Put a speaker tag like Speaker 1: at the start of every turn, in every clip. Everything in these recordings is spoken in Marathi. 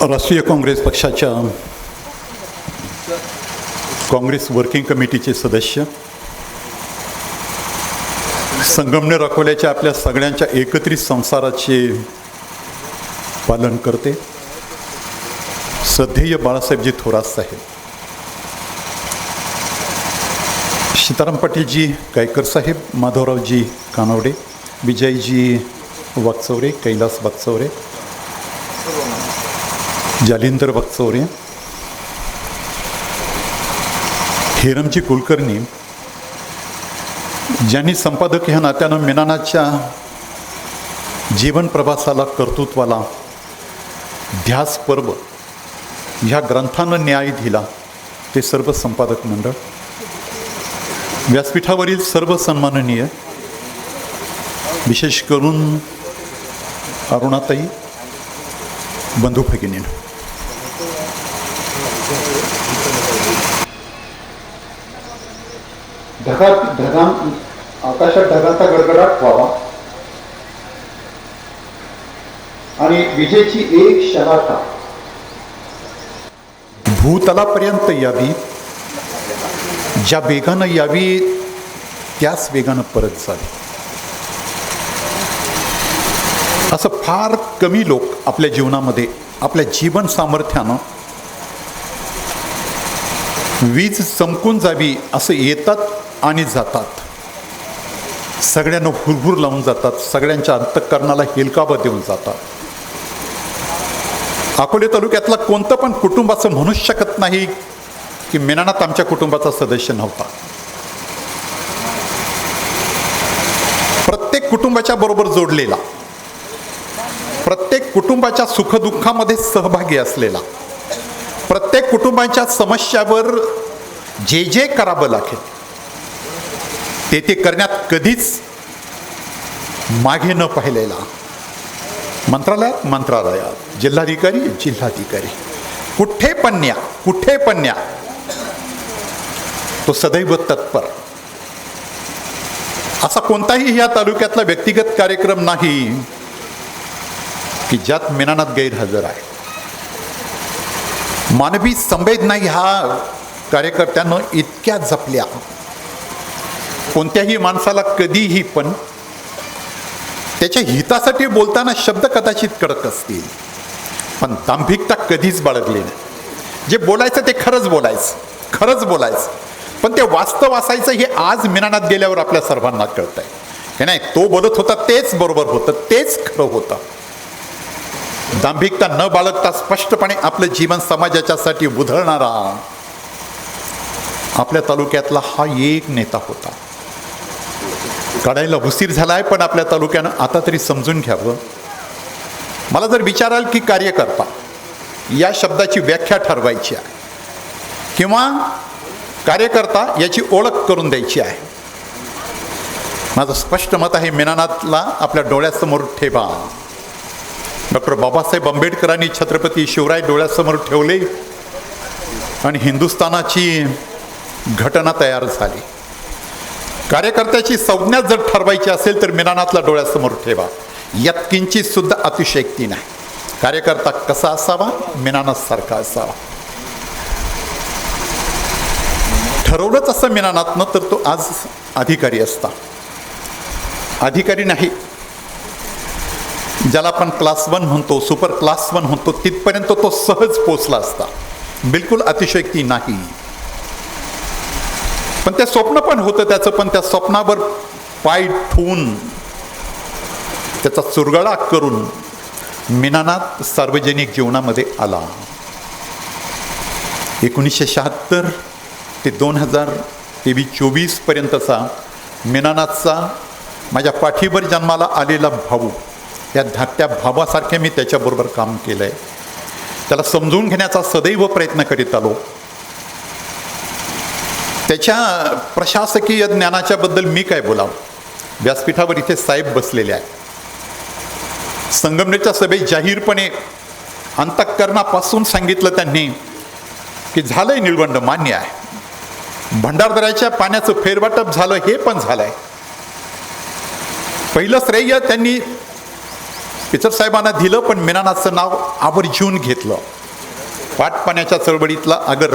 Speaker 1: राष्ट्रीय काँग्रेस पक्षाच्या काँग्रेस वर्किंग कमिटीचे सदस्य संगमनेर अकोल्याच्या आपल्या सगळ्यांच्या एकत्रित संसाराचे पालन करते. श्रद्धेय बाळासाहेबजी थोरात साहेब. सीताराम पाटीलजी गायकर साहेब माधवरावजी कानवडे विजयजी वागचौरे कैलास वागचौरे जालिंदर वागचौरे हेरमजी कुलकर्णी ज्यांनी संपादक ह्या नात्यानं मेनानाच्या जीवन प्रवासाला कर्तृत्वाला ध्यास पर्व ह्या ग्रंथानं न्याय दिला ते सर्व संपादक मंडळ. व्यासपीठावरील सर्व सन्माननीय विशेष करून अरुणाताई बंधू भगिनीनं. ढगात ढगां आकाशात ढगांचा गडगडाट व्हावा. आणि विजेची एक शलाका भूतलापर्यंत यावी. ज्या वेगानं यावी त्याच वेगानं परत जावी. असं फार कमी लोक आपल्या जीवनामध्ये आपल्या जीवन सामर्थ्यानं वीज चमकून जावी असं येतात आणि जातात. सगळ्यांना हुरहुर लावून जातात. सगळ्यांच्या अंतःकरणाला हेलकावं देऊन जातात. अकोले तालुक्यातला कोणतं पण कुटुंब असं म्हणूच शकत नाही की मेनानात आमच्या कुटुंबाचा सदस्य नव्हता. प्रत्येक कुटुंबाच्या बरोबर जोडलेला. प्रत्येक कुटुंबाच्या सुखदुःखामध्ये सहभागी असलेला. प्रत्येक कुटुंबांच्या समस्यावर जे जे करावं लागेल ते ते करण्यात कधीच मागे न पाहिलेला. मंत्रालयात मंत्रालयात जिल्हाधिकारी जिल्हाधिकारी. कुठे पण न्या कुठे पण न्या तो सदैव तत्पर. असा कोणताही या तालुक्यातला व्यक्तिगत कार्यक्रम नाही की ज्यात मेनानात गैरहजर आहे. मानवी संवेदना ह्या कार्यकर्त्यानं इतक्या जपल्या. कोणत्याही माणसाला कधीही पण त्याच्या हितासाठी बोलताना शब्द कदाचित कडक असतील. पण दांभिकता कधीच बाळगली नाही. जे बोलायचं ते खरंच बोलायचं खरंच बोलायचं. पण ते वास्तव असायचं हे आज मिनानात गेल्यावर आपल्या सर्वांना कळतंय. हे नाही तो बोलत होता तेच बरोबर होतं तेच खरं होतं. दांभिकता न बाळगता स्पष्टपणे आपलं जीवन समाजाच्यासाठी उधळणारा आपल्या तालुक्यातला हा एक नेता होता. काढायला उशीर आहे पण आपल्या तालुक्यानं आता तरी समजून घ्यावं. मला जर विचाराल की कार्यकर्ता या शब्दाची व्याख्या ठरवायची आहे किंवा कार्यकर्ता याची ओळख करून द्यायची आहे. माझं स्पष्ट मत आहे मेनानाथला आपल्या डोळ्यासमोर ठेवा. डॉक्टर बाबासाहेब आंबेडकरांनी छत्रपती शिवराय डोळ्यासमोर ठेवले आणि हिंदुस्थानाची घटना तयार झाली. कार्यकर्त्याची संज्ञा जर ठरवायची असेल तर मिनानाथला डोळ्यासमोर ठेवा. यात किंचित सुद्धा अतिशयक्ती नाही. कार्यकर्ता कसा असावा? मिनानाथ सारखा असावा. ठरवलंच असं मिनानाथनं तर तो आज अधिकारी असता. अधिकारी नाही. ज्याला आपण क्लास वन म्हणतो सुपर क्लास वन म्हणतो तिथपर्यंत तो सहज पोचला असता. बिलकुल अतिशयक्ती नाही. पण ते स्वप्न पण होतं त्याचं पण त्या स्वप्नावर पाय ठेवून त्याचा चुरगळा करून मिनानाथ सार्वजनिक जीवनामध्ये आला. एकोणीसशे शहात्तर ते दोन हजार तेवीस चोवीसपर्यंतचा मिनानाथचा माझ्या पाठीवर जन्माला आलेला भाऊ. या धाकट्या भावासारखे मी त्याच्याबरोबर काम केलं आहे त्याला समजून घेण्याचा सदैव प्रयत्न करीत आलो. त्याच्या प्रशासकीय ज्ञानाच्या बद्दल मी काय बोलावं? व्यासपीठावर इथे साहेब बसलेले आहेत. संगमनेरच्या सभेत जाहीरपणे अंतःकरणापासून सांगितलं त्यांनी की झालंय निळवंड मान्य आहे. भंडारदऱ्याच्या पाण्याचं फेरवाटप झालं हे पण झालंय. पहिलं श्रेय त्यांनी पिचर साहेबांना दिलं पण मीनानाथचं नाव आवर्जून घेतलं. पाटपाण्याच्या चळवळीतला अगर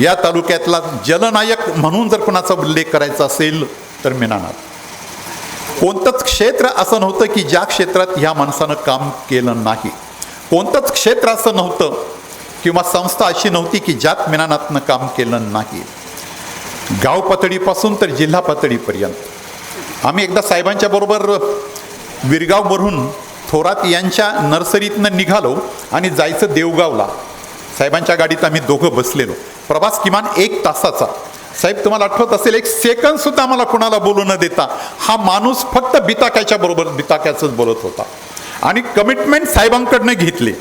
Speaker 1: या तालुक्यातला जलनायक म्हणून जर कोणाचा उल्लेख करायचा असेल तर मेनानाथ कोणतंच क्षेत्र असं नव्हतं की ज्या क्षेत्रात ह्या माणसानं काम केलं नाही. कोणतंच क्षेत्र असं नव्हतं किंवा संस्था अशी नव्हती की ज्यात मेनानाथनं काम केलं नाही. गाव पातळीपासून तर जिल्हा पातळीपर्यंत. आम्ही एकदा साहेबांच्या बरोबर विरगाववरून थोरात यांच्या नर्सरीतनं निघालो आणि जायचं देवगावला. साहेबांच्या गाडीत आम्ही दोघं बसलेलो. प्रवास किमान एक तासाचा. साहेब तुम्हाला आठवत असेल एक सेकंद सुद्धा आम्हाला कोणाला बोलू न देता हा माणूस फक्त बिताक्याच्या बरोबर बिताक्याचंच बोलत होता. आणि कमिटमेंट साहेबांकडनं घेतली.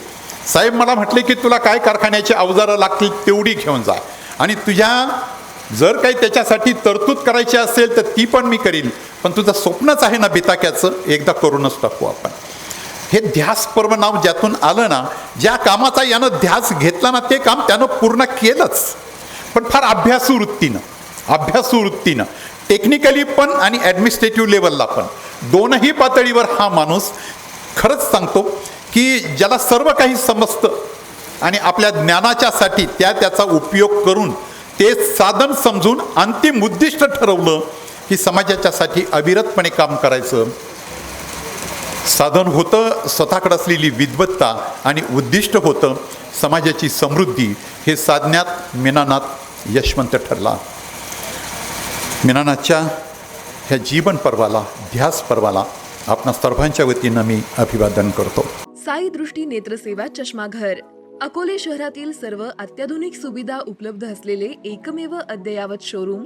Speaker 1: साहेब मला म्हटले की तुला काय कारखान्याची अवजारं लागतील तेवढी घेऊन जा. आणि तुझ्या जर काही त्याच्यासाठी तरतूद करायची असेल तर ती पण मी करीन. पण तुझं स्वप्नच आहे ना बिताक्याचं एकदा करूनच टाकू आपण. हे ध्यास पर्व नाव ज्यातून आलं ना ज्या कामाचा यानं ध्यास घेतला ना ते काम त्यानं पूर्ण केलंच. पण फार अभ्यासू वृत्तीनं अभ्यासू वृत्तीनं टेक्निकली पण आणि ॲडमिनिस्ट्रेटिव्ह लेवलला पण दोनही पातळीवर हा माणूस खरंच सांगतो की ज्याला सर्व काही समजतं आणि आपल्या ज्ञानाच्यासाठी त्या त्याचा उपयोग करून ते साधन समजून अंतिम उद्दिष्ट ठरवलं की समाजाच्यासाठी अविरतपणे काम करायचं. साधन होतं स्वतःकडे असलेली विद्वत्ता आणि उद्दिष्ट होतं समाजाची समृद्धी हे साधण्यात मीनानाथ यशवंत ठरला. मीनानाथच्या ह्या जीवन पर्वाला ध्यास पर्वाला आपणा सर्वांच्या वतीनं मी अभिवादन करतो.
Speaker 2: साई दृष्टी नेत्रसेवा चष्माघर. अकोले शहरातील सर्व अत्याधुनिक सुविधा उपलब्ध असलेले एकमेव अद्ययावत शोरूम